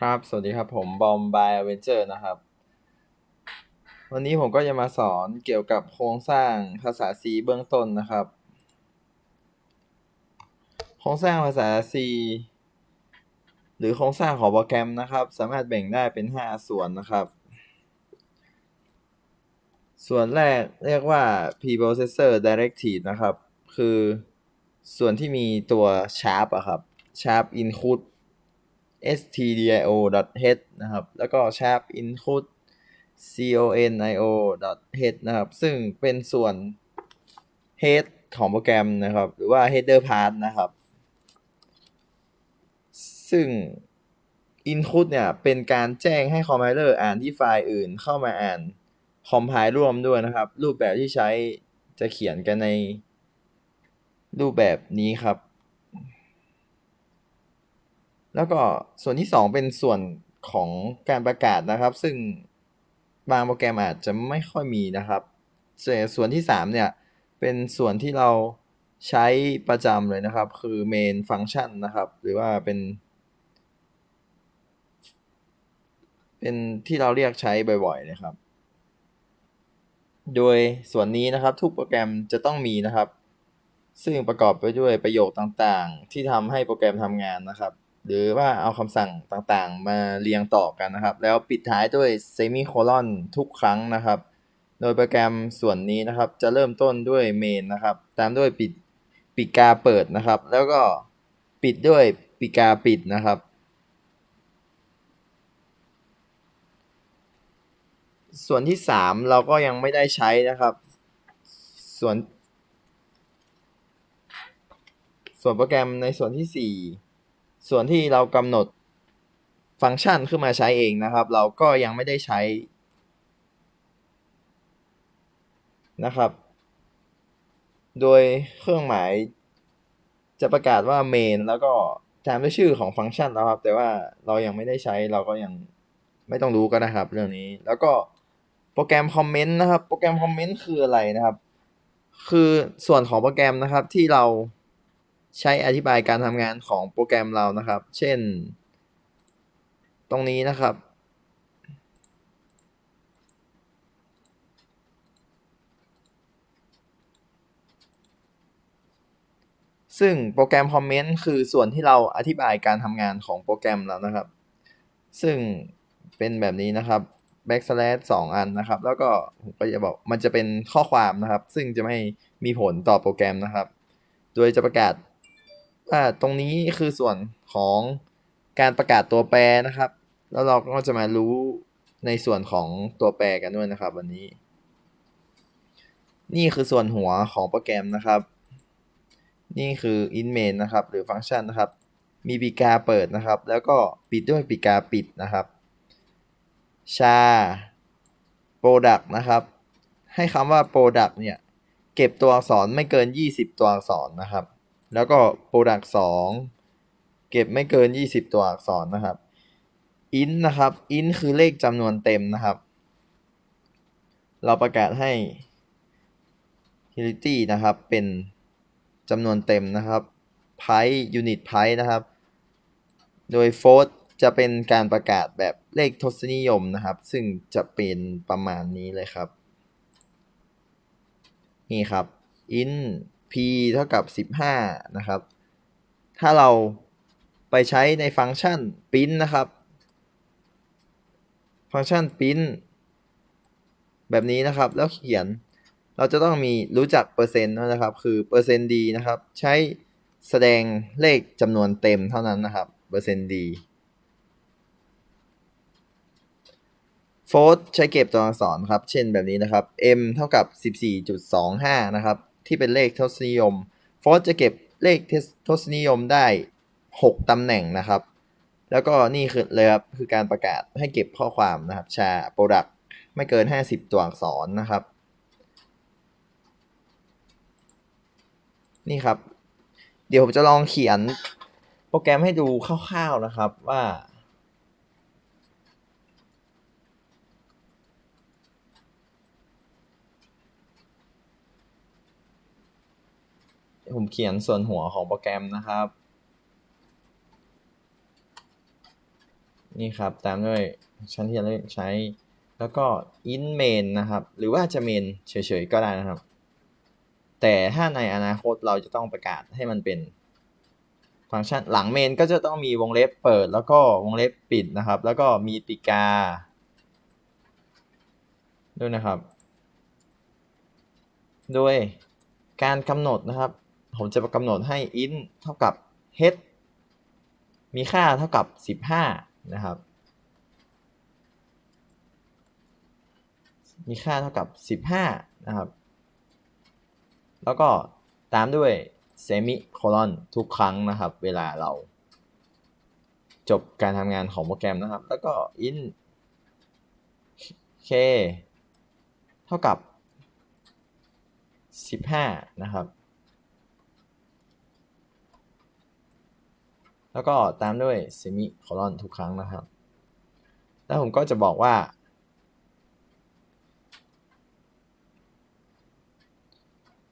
ครับ สวัสดีครับ ผมบอมบายเวนเจอร์นะครับ วันนี้ผมก็จะมาสอนเกี่ยวกับโครงสร้างภาษา C เบื้องต้นนะครับ โครงสร้างภาษา C หรือโครงสร้างของโปรแกรมนะครับ สามารถแบ่งได้เป็น 5 ส่วนนะครับ ส่วนแรกเรียกว่า preprocessor directive นะครับ คือส่วนที่มีตัว sharp อะครับ sharp include stdio.h นะครับ แล้วก็ sharp include conio.h นะครับ ซึ่งเป็นส่วน head ของโปรแกรมนะครับ หรือว่า header part นะครับ ซึ่ง include เนี่ย เป็นการแจ้งให้ compiler อ่านที่ไฟล์อื่นเข้ามาอ่าน compile ร่วมด้วยนะครับ รูปแบบที่ใช้จะเขียนกันในรูปแบบนี้ครับ แล้วก็ส่วนที่ 2 เป็นส่วนของการประกาศนะครับ ซึ่งบางโปรแกรมอาจจะไม่ค่อยมีนะครับส่วนส่วนที่ 3 เนี่ย เป็นส่วนที่เราใช้ประจำเลยนะครับ คือ main function นะครับ หรือว่าเป็น เป็นที่เราเรียกใช้บ่อยๆนะครับ โดยส่วนนี้นะครับทุกโปรแกรมจะต้องมีนะครับ ซึ่งประกอบไปด้วยประโยคต่างๆ ที่ทำให้โปรแกรมทำงานนะครับ หรือว่าเอาคำสั่งต่างๆ มาเรียงต่อกันนะครับ แล้วปิดท้ายด้วยเซมิโคลอนทุกครั้งนะครับ โดยโปรแกรมส่วนนี้นะครับ จะเริ่มต้นด้วยเมนนะครับ ตามด้วยปิดปิดกาเปิดนะครับ แล้วก็ปิดด้วยปิดกาปิดนะครับ ส่วนที่ 3 เราก็ยังไม่ได้ใช้นะครับ ส่วนส่วนโปรแกรมในส่วนที่ 4 ส่วนที่เรากำหนดฟังก์ชันขึ้นมาใช้เองนะครับ เราก็ยังไม่ได้ใช้นะครับ โดยเครื่องหมายจะประกาศว่า main แล้วก็ตามด้วยชื่อของฟังก์ชันนะครับ แต่ว่าเรายังไม่ได้ใช้เราก็ยังไม่ต้องรู้ก็นะครับ เรื่องนี้แล้วก็โปรแกรมคอมเมนต์นะครับ โปรแกรมคอมเมนต์คืออะไรนะครับ คือส่วนของโปรแกรมนะครับที่เรา ใช้อธิบายการทำงานของโปรแกรมเรานะครับ เช่น ตรงนี้นะครับ ซึ่งโปรแกรมคอมเมนต์คือส่วนที่เราอธิบายการทำงานของโปรแกรมเรานะครับ ซึ่งเป็นแบบนี้นะครับ backslash สองอันนะครับ แล้วก็ผมก็จะบอกมันจะเป็นข้อความนะครับ ซึ่งจะไม่มีผลต่อโปรแกรมนะครับ โดยจะประกาศ ว่าตรงนี้คือส่วนของการประกาศตัวแปรนะครับ แล้วเราก็จะมารู้ในส่วนของตัวแปรกันด้วยนะครับ วันนี้ นี่คือส่วนหัวของโปรแกรมนะครับ นี่คือ in main นะครับ หรือฟังก์ชันนะครับ มีปีกาเปิดนะครับ แล้วก็ปิดด้วยปีกาปิดนะครับ ชา product นะครับ ให้คำว่า product เนี่ย เก็บตัวอักษรไม่เกิน 20 ตัวอักษรนะครับ แล้วก็ product 2 เก็บไม่เกิน 20 ตัวอักษรนะครับ int นะครับ int คือเลขจำนวนเต็มนะครับ เราประกาศให้ unity นะครับ เป็นจำนวนเต็มนะครับ price unit price นะครับ โดย float จะเป็นการประกาศแบบเลขทศนิยมนะครับ ซึ่งจะเป็นประมาณนี้เลยครับ นี่ครับ int p เท่ากับ 15 นะครับ ถ้าเราไปใช้ในฟังก์ชัน print นะครับ ฟังก์ชัน print แบบนี้นะครับ แล้วเขียน เราจะต้องมีรู้จักเปอร์เซ็นต์นะครับ คือเปอร์เซ็นต์ดีนะครับ ใช้แสดงเลขจำนวนเต็มเท่านั้นนะครับ เปอร์เซ็นต์ดีโฟร์ใช้เก็บตัวอักษรครับ เช่นแบบนี้นะครับ m เท่ากับ 14.25 นะครับ ที่เป็นเลขทศนิยมโฟร์จะเก็บเลขทศนิยมได้ 6 ตำแหน่งนะครับ แล้วก็นี่คือเลยครับคือการประกาศให้เก็บข้อความนะครับ ชา product ไม่เกิน 50 ตัวอักษรนะครับ นี่ครับ เดี๋ยวผมจะลองเขียนโปรแกรมให้ดูคร่าวๆนะครับว่า ผมเขียนส่วนหัวของโปรแกรมนะครับ นี่ครับตามด้วยฟังก์ชันที่เราใช้ แล้วก็ in main นะครับ หรือว่าจะ main เฉยๆก็ได้นะครับ แต่ถ้าในอนาคตเราจะต้องประกาศให้มันเป็นฟังก์ชันหลัง main ก็จะต้องมีวงเล็บเปิด แล้วก็วงเล็บปิดนะครับ แล้วก็มีติกาด้วยนะครับ โดยการกำหนดนะครับ ผมจะกำหนดให้ int เท่ากับ head มีค่าเท่ากับ 15 นะครับ มีค่าเท่ากับ 15 นะครับ แล้วก็ตามด้วยเซมิโคลอนทุกครั้งนะครับ เวลาเรา จบการทำงานของโปรแกรมนะครับ แล้วก็ int k เท่ากับ 15 นะครับ แล้วก็ตามด้วยเซมิโคลอนทุกครั้งนะครับ แล้วผมก็จะบอกว่า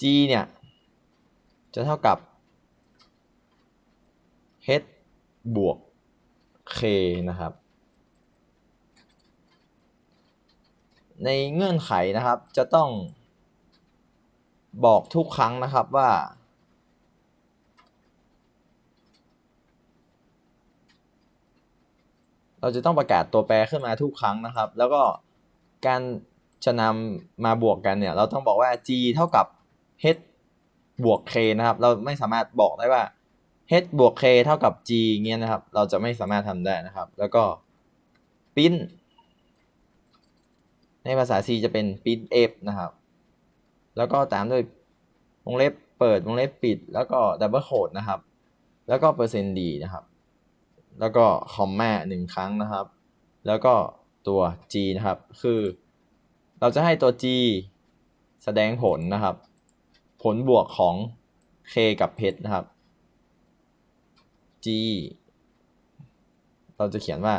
g เนี่ย จะเท่ากับ h บวก k นะครับ ในเงื่อนไขนะครับจะต้องบอกทุกครั้งนะครับว่า เราจะต้องประกาศตัวแปรขึ้นมาทุกครั้งนะครับ แล้วก็การจะนำมาบวกกันเนี่ยเราต้องบอกว่า g เท่ากับ h บวก k นะครับ เราไม่สามารถบอกได้ว่า h บวก k เท่ากับ g เงี้ยนะครับ เราจะไม่สามารถทำได้นะครับ แล้วก็ pin ในภาษา C จะเป็น pin f นะครับ แล้วก็ตามด้วยวงเล็บเปิดวงเล็บปิด แล้วก็ double quote นะครับ แล้วก็เปอร์เซ็นต์ดีนะครับ แล้วก็คอมมาหนึ่งครั้งนะครับ แล้วก็ตัว g นะครับ คือ เราจะให้ตัว g แสดงผลนะครับ ผลบวกของ k กับ h นะครับ g เราจะเขียนว่า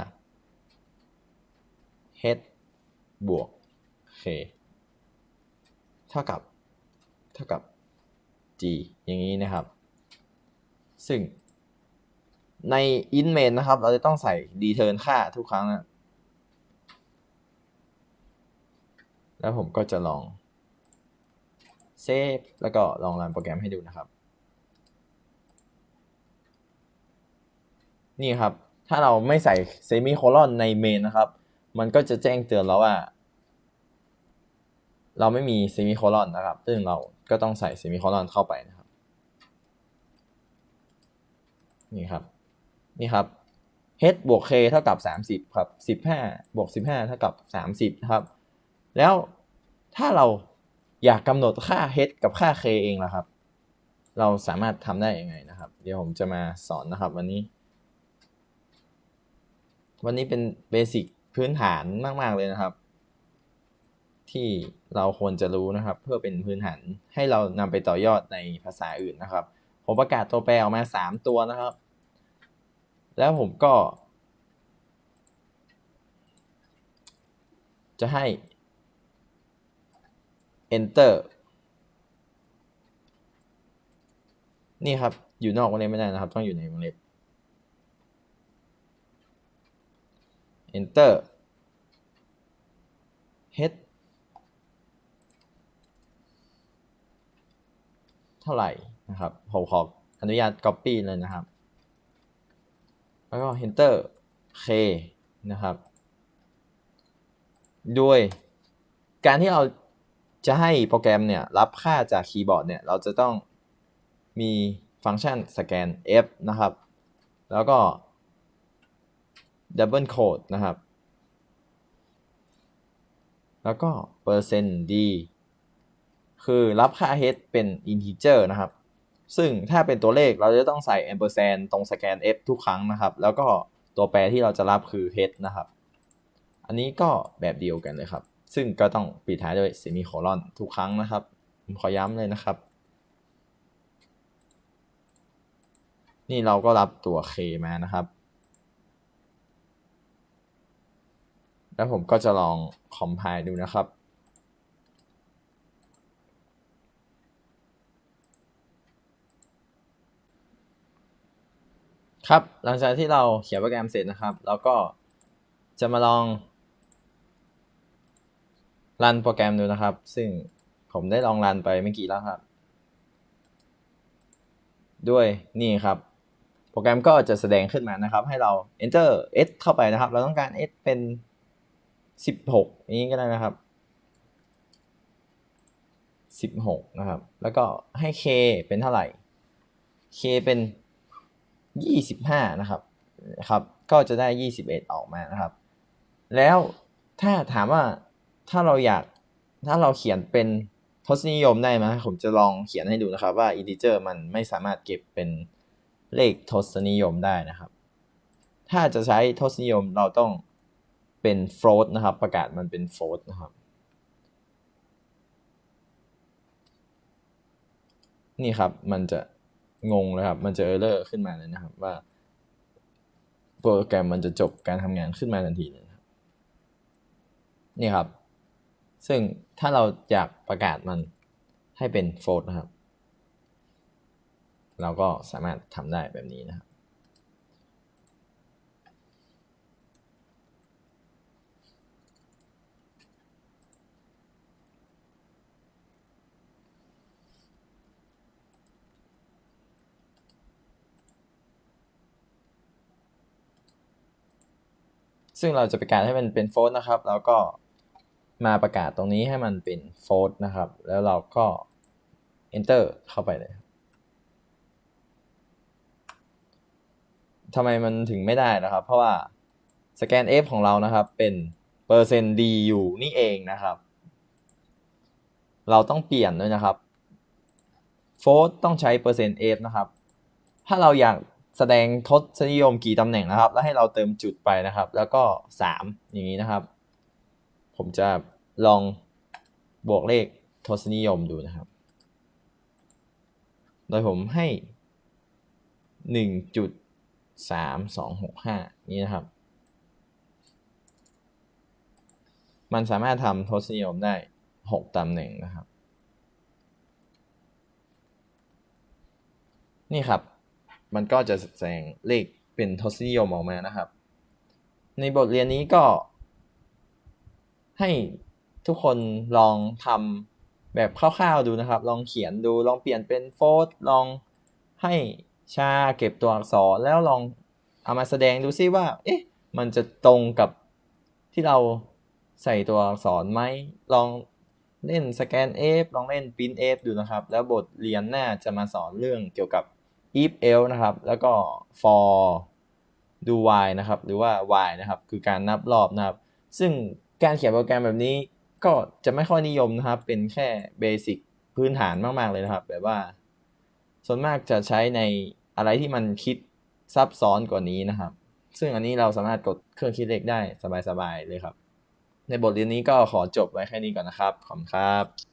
h บวก k เท่ากับ เท่ากับ g อย่างนี้นะครับ ซึ่ง ใน in main นะครับ เราจะต้องใส่ return ค่าทุกครั้งนะแล้วผมก็จะลองเซฟแล้วก็ลองรันโปรแกรมให้ดูนะครับ นี่ครับ ถ้าเราไม่ใส่เซมิโคลอนในเมนนะครับ มันก็จะแจ้งเตือนเราว่า เราไม่มีเซมิโคลอนนะครับ ซึ่งเราก็ต้องใส่เซมิโคลอนเข้าไปนะครับ นี่ครับ นี่ครับ h บวก k เท่ากับ 30 ครับ 15 บวก 15 เท่ากับ 30ครับ แล้วถ้าเราอยากกำหนดค่า h กับค่า k เองล่ะครับ เราสามารถทำได้ยังไงนะครับ เดี๋ยวผมจะมาสอนนะครับวันนี้ วันนี้เป็นเบสิกพื้นฐานมาก ๆ เลยนะครับ ที่เราควรจะรู้นะครับ เพื่อเป็นพื้นฐานให้เรานำไปต่อยอดในภาษาอื่นนะครับ ผมประกาศตัวแปรออกมา 3 ตัวนะครับ แล้วผมก็ จะให้ enter นี่ครับ อยู่นอกวงเล็บไม่ได้นะครับ ต้องอยู่ในวงเล็บ enter h เท่าไหร่นะครับผมขออนุญาต copy เลยนะครับ แล้วก็ enter k นะครับด้วยการที่เราจะให้โปรแกรมเนี่ยรับค่าจากคีย์บอร์ดเนี่ยเราจะต้องมีฟังก์ชันสแกน f นะครับ แล้วก็ double quote นะครับ แล้วก็เปอร์เซ็นต์ d คือรับค่า h เป็น integer นะครับ ซึ่งถ้าเป็นตัวเลขเราจะต้องใส่ ampersand ตรงสแกน f ทุกครั้งนะครับ แล้วก็ตัวแปรที่เราจะรับคือ h นะครับ อันนี้ก็แบบเดียวกันเลยครับ ซึ่งก็ต้องปิดท้ายด้วย semicolon ทุกครั้งนะครับผมขอย้ำเลยนะครับ นี่เราก็รับตัว k มานะครับ แล้วผมก็จะลอง compile ดูนะครับ ครับ หลังจากที่เราเขียนโปรแกรมเสร็จนะครับแล้วก็จะมาลองรันโปรแกรมดูนะครับ ซึ่งผมได้ลองรันไปไม่กี่แล้วครับ ด้วยนี่ครับ โปรแกรมก็จะแสดงขึ้นมานะครับ ให้เรา enter s เข้าไปนะครับ เราต้องการ s เป็น 16นี้ก็ได้นะครับ16นะครับ แล้วก็ให้ k เป็นเท่าไหร่ k เป็น 25 นะครับครับ ก็จะได้ 21 ออกมานะครับ แล้วถ้าถามว่าถ้าเราอยากถ้าเราเขียนเป็นทศนิยมได้ไหมผมจะลองเขียนให้ดูนะครับว่า integer มันไม่สามารถเก็บเป็นเลขทศนิยมได้นะครับ ถ้าจะใช้ทศนิยมเราต้องเป็น float นะครับ ประกาศมันเป็น float นะครับ นี่ครับมันจะ งงเลยครับ มันจะเออร์เลอร์ขึ้นมาเลยนะครับ ว่า โปรแกรมมันจะจบการทำงานขึ้นมาทันทีเลยนะครับนี่ครับ ซึ่งถ้าเราอยากประกาศมันให้เป็นโฟลนะครับ เราก็สามารถทำได้แบบนี้นะครับ ซึ่งเราจะประกาศให้มันเป็นโฟลต์นะครับ แล้วก็มาประกาศตรงนี้ให้มันเป็นโฟลต์นะครับ แล้วเราก็ enter เข้าไปเลยทำไมมันถึงไม่ได้นะครับ เพราะว่าสแกน f ของเรานะครับ เป็นเปอร์เซ็นต์ d อยู่นี่เองนะครับ เราต้องเปลี่ยนด้วยนะครับโฟลต์ต้องใช้เปอร์เซ็นต์ f นะครับ ถ้าเราอยาก แสดงทศนิยมกี่ตำแหน่งนะครับ แล้วให้เราเติมจุดไปนะครับ แล้วก็ 3 อย่างนี้นะครับ ผมจะลองบวกเลขทศนิยมดูนะครับ โดยผมให้ 1.3265 นี้นะครับ มันสามารถทำทศนิยมได้ 6ตำแหน่งนะครับ นี่ครับ มันก็จะแสดงเลขเป็นทศนิยมออกมานะครับ ในบทเรียนนี้ก็ ให้ทุกคนลองทำแบบคร่าวๆดูนะครับ ลองเขียนดูลองเปลี่ยนเป็นโฟลต์ลองให้ชาเก็บตัวอักษรแล้วลองเอามาแสดงดูซิว่า เอ๊ะ มันจะตรงกับที่เราใส่ตัวอักษรไหมลองเล่นสแกน F ลองเล่น print F ดูนะครับ แล้วบทเรียนหน้าจะมาสอนเรื่องเกี่ยวกับ if else นะครับ แล้วก็ for do while นะครับ หรือว่า while นะครับ คือการนับรอบนะครับ ซึ่งการเขียนโปรแกรมแบบนี้ก็จะไม่ค่อยนิยมนะครับ เป็นแค่เบสิกพื้นฐานมาก ๆ เลยนะครับ แบบว่า ส่วนมากจะใช้ในอะไรที่มันคิดซับซ้อนกว่านี้นะครับ ซึ่งอันนี้เราสามารถกดเครื่องคิดเลขได้สบาย ๆ เลยครับ ในบทเรียนนี้ก็ขอจบไว้แค่นี้ก่อนนะครับ ขอบคุณครับ